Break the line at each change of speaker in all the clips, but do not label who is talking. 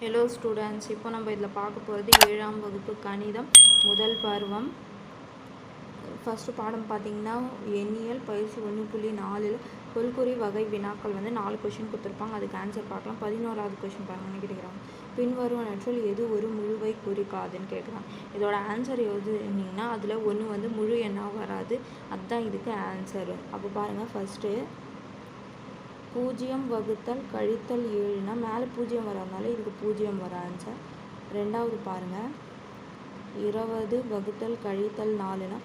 Hello students இப்போ நம்ம இதில் பார்க்க போகிறது ஏழாம் வகுப்பு கணிதம் முதல் பருவம். ஃபஸ்ட்டு பாடம் பார்த்தீங்கன்னா எண்ணியல் பயிற்சி ஒன்று புள்ளி நாலில் கொல்குறி வகை வினாக்கள் வந்து நாலு கொஷின் கொடுத்துருப்பாங்க. அதுக்கு ஆன்சர் பார்க்கலாம். பதினோராவது கொஷின் பாருங்கன்னு கேட்டுக்கிறாங்க பின்வருவனற்றில் எது ஒரு முழுவை குறிக்காதுன்னு கேட்குறாங்க. இதோட ஆன்சர் எழுதுனீங்கன்னா அதில் ஒன்று வந்து முழு எண்ணாக வராது. அதுதான் இதுக்கு ஆன்சரு அப்போ பாருங்கள் ஃபஸ்ட்டு பூஜ்ஜியம் வகுத்தல் கழித்தல் ஏழுனா மேலே பூஜ்ஜியம் வரதுனால இதுக்கு பூஜ்ஜியம் வர ஆன்சர் ரெண்டாவது பாருங்கள் இருபது வகுத்தல் கழித்தல் நாலுனா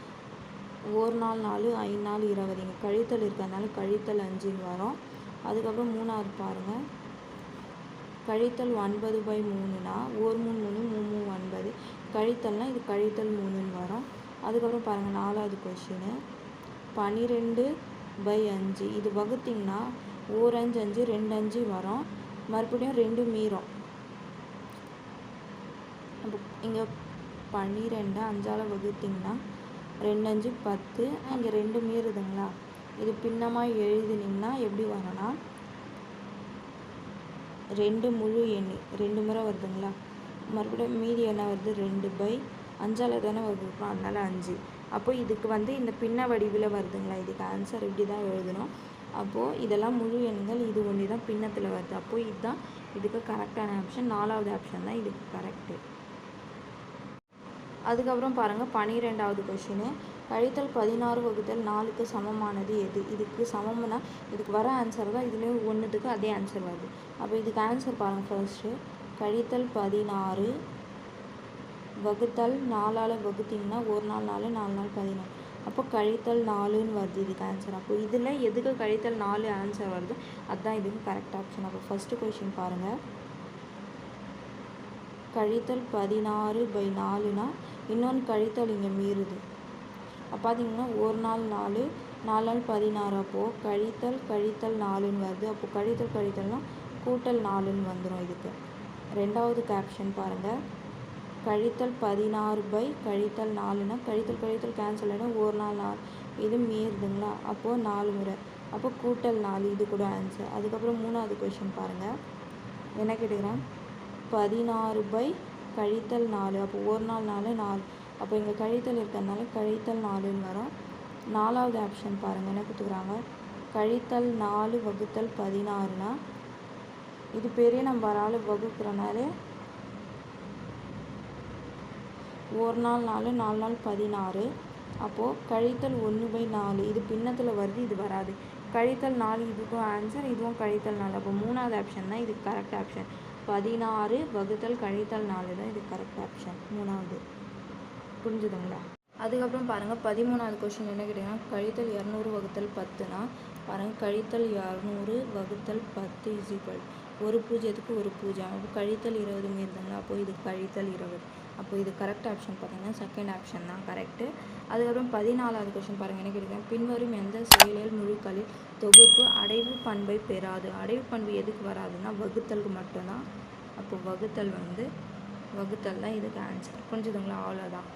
ஒரு நாள் நாலு ஐந்து நாள் இருபது. இங்கே கழித்தல் இருக்கிறதுனால கழித்தல் அஞ்சுன்னு வரும். அதுக்கப்புறம் மூணாவது பாருங்கள் கழித்தல் ஒன்பது பை மூணுனா ஒரு மூணு மூணு மூணு மூணு ஒன்பது. கழித்தல்னா இது கழித்தல் மூணுன்னு வரும். அதுக்கப்புறம் பாருங்கள் நாலாவது கொஷினு பன்னிரெண்டு பை அஞ்சு. இது வகுத்திங்கன்னா ஓர் அஞ்சு அஞ்சு ரெண்டு அஞ்சு வரும். மறுபடியும் ரெண்டு மீறும். அப்போ இங்கே பன்னிரெண்டு அஞ்சால் வகுத்திங்கன்னா ரெண்டு அஞ்சு பத்து. இங்கே ரெண்டு மீறுதுங்களா? இது பின்னமாக எழுதினீங்கன்னா எப்படி வரும்னா ரெண்டு முழு எண்ணி ரெண்டு முறை வருதுங்களா? மறுபடியும் மீதி என்ன வருது ரெண்டு பை அஞ்சால் தானே வகுக்கிறோம் அதனால் அஞ்சு. அப்போ இதுக்கு வந்து இந்த பின்ன வடிவில் வருதுங்களா? இதுக்கு ஆன்சர் இப்படி தான் எழுதணும். அப்போது இதெல்லாம் முழு எண்கள் இது ஒன்று தான் பின்னத்தில் வருது. அப்போது இதுதான் இதுக்கு கரெக்டான ஆப்ஷன் நாலாவது ஆப்ஷன் தான் இதுக்கு கரெக்டு அதுக்கப்புறம் பாருங்கள் பன்னிரெண்டாவது கொஷினு கழித்தல் பதினாறு வகுத்தல் நாலுக்கு சமமானது எது? இதுக்கு சமம்னா இதுக்கு வர ஆன்சர் தான் இதுலேயும் ஒன்றுத்துக்கு அதே ஆன்சர் வருது. அப்போ இதுக்கு ஆன்சர் பாருங்கள் ஃபர்ஸ்ட்டு கழித்தல் பதினாறு வகுத்தல் நாலால் வகுத்திங்கன்னா ஒரு நாள் நாலு நாலு நாள் பதினாறு அப்போ கழித்தல் நாலுன்னு வருது இதுக்கு ஆன்சர் அப்போ இதில் எதுக்கு கழித்தல் நாலு ஆன்சர் வருது? அதுதான் இதுக்கு கரெக்ட் ஆப்ஷன் அப்போ ஃபஸ்ட்டு கொஷின் பாருங்கள் கழித்தல் பதினாறு பை நாலுனா இன்னொன்று கழித்தல் இங்கே மீறுது. அப்போ பார்த்தீங்கன்னா ஒரு நாள் நாலு நாலு நாள் பதினாறு. அப்போது கழித்தல் கழித்தல் நாலுன்னு வருது. அப்போ கழித்தல் கழித்தல்னால் கூட்டல் நாலுன்னு வந்துடும் இதுக்கு. ரெண்டாவது கேப்ஷன் பாருங்கள் கழித்தல் பதினாறு பை கழித்தல் நாலுனா கழித்தல் கழித்தல் கேன்சல் ஆகிடும் ஒரு நாள் நாலு. இது மீறுதுங்களா? அப்போது நாலு முறை. அப்போ கூட்டல் நாலு இது கூட ஆன்சர் அதுக்கப்புறம் மூணாவது கொஷின் பாருங்கள் என்ன கேட்டுக்கிறேன்? பதினாறு பை கழித்தல் நாலு. அப்போ ஒரு நாள் நாலு நாலு. அப்போ இங்கே கழித்தல் இருக்கிறதுனால கழித்தல் நாலுன்னு வரும். நாலாவது ஆப்ஷன் பாருங்கள் என்ன கொடுத்துக்கிறாங்க? கழித்தல் நாலு வகுத்தல் பதினாறுனா இது பெரிய நம்பரால் வகுக்கிறனால ஒரு நாள் நாலு நாலு நாள் பதினாறு. அப்போது கழித்தல் ஒன்று பை நாலு. இது பின்னத்தில் வருது இது வராது. கழித்தல் நாலு இதுக்கும் ஆன்சர் இதுவும் கழித்தல் நாலு. அப்போ மூணாவது ஆப்ஷன் தான் இது கரெக்ட் ஆப்ஷன் பதினாறு வகுத்தல் கழித்தல் நாலு தான் இது கரெக்ட் ஆப்ஷன் மூணாவது. புரிஞ்சுதுங்களா? அதுக்கப்புறம் பாருங்கள் பதிமூணாவது கொஷின் என்ன கேட்டிங்கன்னா கழித்தல் இரநூறு வகுத்தல் பத்துனா பாருங்கள் கழித்தல் இரநூறு வகுத்தல் பத்து இஸ் ஈக்குவல் ஒரு பூஜ்ஜியத்துக்கு ஒரு பூஜ்ஜியம் அப்போ கழித்தல் இருபது மீறுதுங்களா அப்போ இது கழித்தல் இருபது. அப்போ இது கரெக்ட் ஆப்ஷன் பார்த்தீங்கன்னா செகண்ட் ஆப்ஷன் தான். கரெக்டு அதுக்கப்புறம் பதினாலாவது கொஷின் பாருங்கள் என்ன கேட்குறேன் பின்வரும் எந்த செயலில் முழுக்களில் தொகுப்பு அடைவு பண்பை பெறாது? அடைவு பண்பு எதுக்கு வராதுன்னா வகுத்தலுக்கு மட்டும்தான். அப்போ வகுத்தல் வந்து வகுத்தல் தான் இதுக்கு ஆன்சர் புரிஞ்சுதுங்களா? அவ்வளோதான்